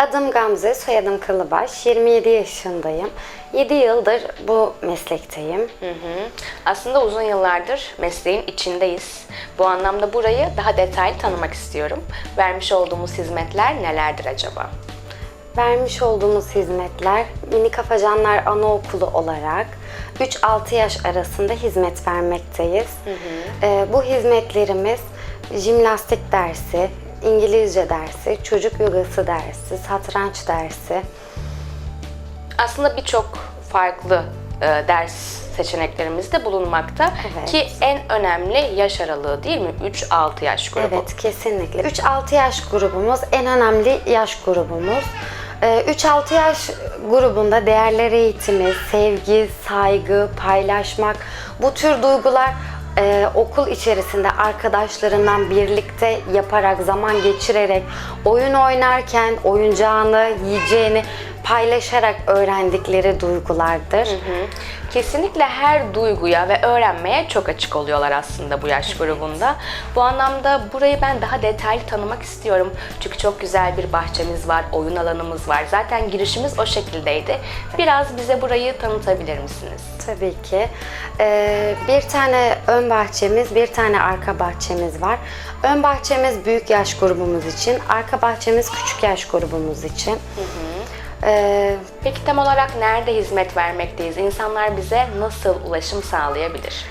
Adım Gamze, soyadım Kılıbaş. 27 yaşındayım. 7 yıldır bu meslekteyim. Hı hı. Aslında uzun yıllardır mesleğin içindeyiz. Bu anlamda burayı daha detaylı tanımak istiyorum. Vermiş olduğumuz hizmetler nelerdir acaba? Vermiş olduğumuz hizmetler Mini Kafacanlar Anaokulu olarak 3-6 yaş arasında hizmet vermekteyiz. Ee, bu hizmetlerimiz jimnastik dersi, İngilizce dersi, çocuk yogası dersi, satranç dersi, Aslında birçok farklı e, ders seçeneklerimiz de bulunmakta. Evet. Ki en önemli yaş aralığı değil mi? 3-6 yaş grubu. Evet kesinlikle. 3-6 yaş grubumuz en önemli yaş grubumuz. Ee, 3-6 yaş grubunda değerler eğitimi, sevgi, saygı, paylaşmak bu tür duygular e, okul içerisinde arkadaşlarından birlikte yaparak, zaman geçirerek, oyun oynarken oyuncağını, yiyeceğini paylaşarak öğrendikleri duygulardır. Kesinlikle her duyguya ve öğrenmeye çok açık oluyorlar aslında bu yaş grubunda. Bu anlamda burayı ben daha detaylı tanımak istiyorum. Çünkü çok güzel bir bahçemiz var, oyun alanımız var. Zaten girişimiz o şekildeydi. Biraz bize burayı tanıtabilir misiniz? Tabii ki. Ee, bir tane ön bahçemiz, bir tane arka bahçemiz var. Ön bahçemiz büyük yaş grubumuz için, arka bahçemiz küçük yaş grubumuz için. Ee, Peki tam olarak nerede hizmet vermekteyiz? İnsanlar bize nasıl ulaşım sağlayabilir?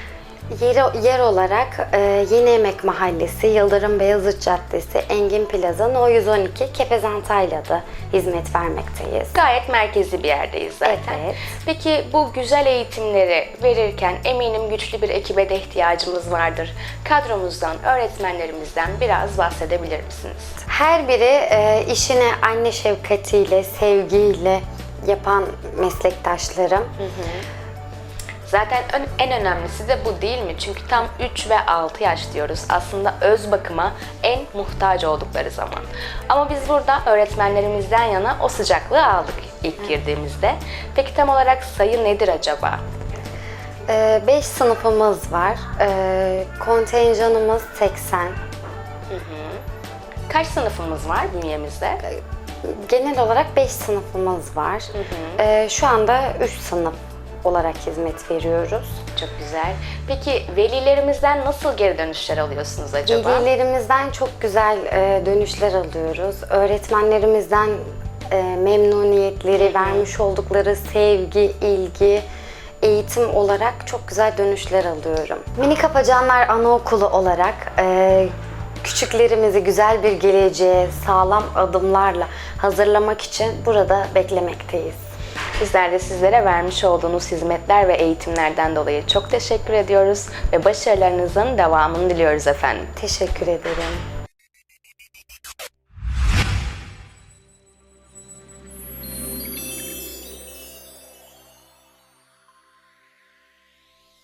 Yeri, yer olarak e, Yeni Emek Mahallesi, Yıldırım Beyazıt Caddesi, Engin Plaza, No 112, Kepez Antalya'da hizmet vermekteyiz. Gayet merkezi bir yerdeyiz zaten. Evet. Peki bu güzel eğitimleri verirken eminim güçlü bir ekibe de ihtiyacımız vardır. Kadromuzdan, öğretmenlerimizden biraz bahsedebilir misiniz? Her biri e, işini anne şefkatiyle, sevgiyle yapan meslektaşlarım. Zaten en önemlisi de bu değil mi? Çünkü tam 3 ve 6 yaş diyoruz. Aslında öz bakıma en muhtaç oldukları zaman. Ama biz burada öğretmenlerimizden yana o sıcaklığı aldık ilk girdiğimizde. Peki tam olarak sayı nedir acaba? 5 sınıfımız var. Ee, kontenjanımız 80. Kaç sınıfımız var bünyemizde? Genel olarak 5 sınıfımız var. Ee, şu anda 3 sınıf olarak hizmet veriyoruz. Çok güzel. Peki velilerimizden nasıl geri dönüşler alıyorsunuz acaba? Velilerimizden çok güzel e, dönüşler alıyoruz. Öğretmenlerimizden e, memnuniyetleri, vermiş oldukları sevgi, ilgi, eğitim olarak çok güzel dönüşler alıyorum. Mini Kapacanlar Anaokulu olarak e, küçüklerimizi güzel bir geleceğe sağlam adımlarla hazırlamak için burada beklemekteyiz. Bizler de sizlere vermiş olduğunuz hizmetler ve eğitimlerden dolayı çok teşekkür ediyoruz ve başarılarınızın devamını diliyoruz efendim. Teşekkür ederim.